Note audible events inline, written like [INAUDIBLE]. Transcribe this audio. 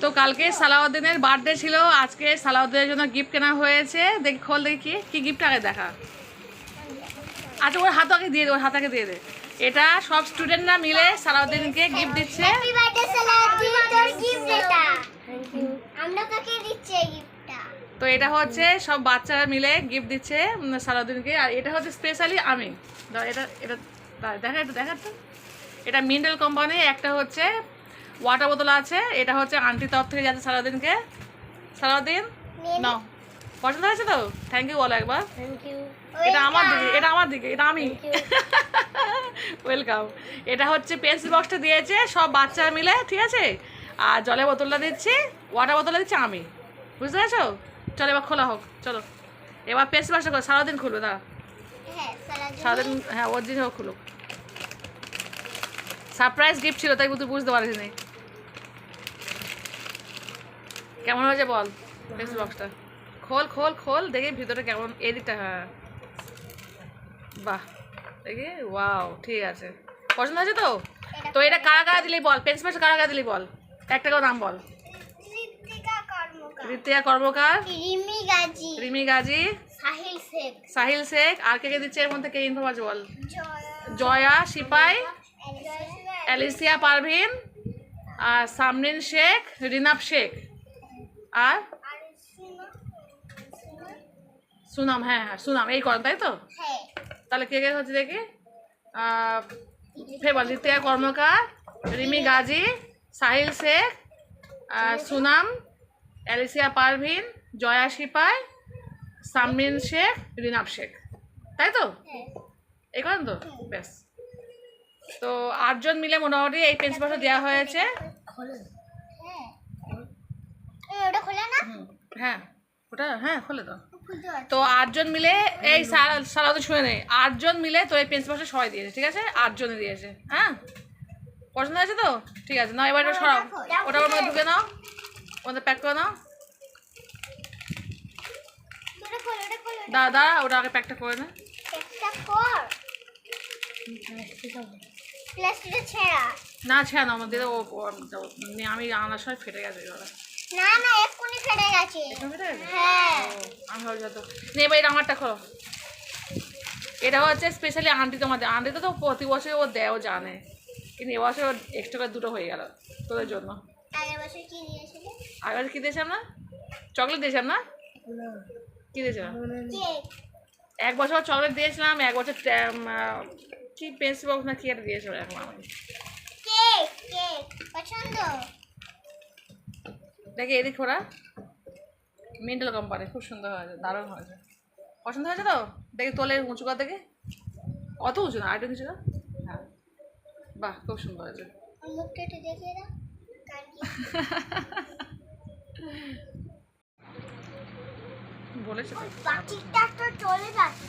তো কালকে সালাউদ্দিনের বার্থডে ছিল আজকে সালাউদ্দিনের জন্য গিফট কেনা হয়েছে। দেখি খোল দেখি কি গিফট আগে দেখা। আচ্ছা ওর হাত আগে দিয়ে দে ওর হাত আগে দিয়ে দে। এটা সব স্টুডেন্টরা মিলে সালাউদ্দিনকে গিফট দিচ্ছে। তো এটা হচ্ছে সব বাচ্চারা মিলে গিফট দিচ্ছে সালাউদ্দিনকে। আর এটা হচ্ছে স্পেশালি আমি। এটা এটা দেখা এটা দেখা। তো এটা মিন্ডেল কোম্পানি একটা হচ্ছে ওয়াটার বোতল আছে এটা হচ্ছে আন্টি তরফ থেকে যাচ্ছে সারাদিনকে। সারাদিন? পছন্দ হয়েছে তো? থ্যাংক ইউ বলো একবার। এটা আমার দিকে এটা আমার দিকে এটা আমি। ওয়েলকাম [LAUGHS] এটা হচ্ছে পেন্সিল বক্সটা দিয়েছে সব বাচ্চারা মিলে ঠিক আছে? আর জলের বোতলটা দিচ্ছি ওয়াটার বোতলটা দিচ্ছি আমি। বুঝতে পেরেছ? চলো এবার খোলা হোক চলো। এবার পেন্সিল বক্সটা করো সারাদিন খুলবে দাঁড়া। হ্যাঁ সারাদিন। হ্যাঁ ওর জিনিস হোক খুলুক। সারপ্রাইজ গিফট ছিল তাই তুই বুঝতে পারিস নি কেমন হয়েছে বল? বক্সটা খোল খোল খোল দেখি ভিতরে কেমন এদিকটা হ্যাঁ। বাহ দেখি ওয়াও ঠিক আছে। পছন্দ হয়েছে তো? তো এটা কারা কারা দিলি বল? পেন্সিল বক্সটা কারা কারা দিলি বল? একটা করে নাম বল। ঋতিকা কর্মকার। রিমি গাজী। রিমি গাজী। সাহিল শেখ। সাহিল শেখ। আর কে কে দিচ্ছে এর মধ্যে? কে ইনফর্ম আছে বল? জয়া। সিপাই অ্যালিসিয়া। পারভিন আর সামরিন শেখ রিনাব শেখ। আর? সুনাম হ্যাঁ হ্যাঁ সুনাম। এই করেন তাই তো? হ্যাঁ। তাহলে কে কে হচ্ছে দেখি? ফের দ্বিতীয় কর্মকার রিমি গাজী সাহিল শেখ আর সুনাম অ্যালিসিয়া পারভিন জয়া সিপাই সামরিন শেখ রিনাব শেখ। তাই তো? হ্যাঁ। এই করেন তো? ব্যাস। তো আটজন মিলে মোটামুটি এই পেন্সিল দেওয়া হয়েছে হ্যাঁ এই ওটা খোলা না হুম, হ্যাঁ ওটা হ্যাঁ খুলে দাও। তো আটজন মিলে এই সারা তো শুনে নেই। আটজন মিলে তো এই পেন্সিল বক্সটা সবাই দিয়েছে ঠিক আছে? আটজনে দিয়েছে হ্যাঁ? পছন্দ হয়েছে তো? ঠিক আছে না এবার সরাও। ওটা ওর মধ্যে ঢুকে নাও। ওদের প্যাক করে নাও। দাঁড়া দাঁড়া ওটা আগে প্যাকটা করে নে। না ছেড়ে না আমাদের আমি আনার সময় ফেটে গেছে ওরা না না এক্ষুনি ফেটে গেছে। হ্যাঁ। ও, আমি হয়তো নে এবার এটা আমারটা খোলো। এটা হচ্ছে স্পেশালি আন্টি তোমাদের। আন্টি তো প্রতি বছর ও দেয় ও জানে। কিন্তু এবছর এক্সট্রা করে দুটো হয়ে গেল তোদের জন্য। আগের কি দিয়েছিলে? দিয়েছিলাম না? চকলেট দিয়েছিলাম না? কি দিয়েছিলাম? এক বছর চকলেট দিয়েছিলাম এক বছর কি পেন্সিল বক্স না কি একটা দিয়েছিল এখন আমাকে। দেখে এদিক ওরা মিন্টাল কোম্পানি খুব সুন্দর হয়েছে দারুণ হয়েছে। পছন্দ হয়েছে তো? দেখে তোলে উঁচু কর দেখে। কত উঁচু না আরেকটু কিছু না হ্যাঁ। বাহ খুব সুন্দর হয়েছে। বলেছে তো। চলে যাচ্ছে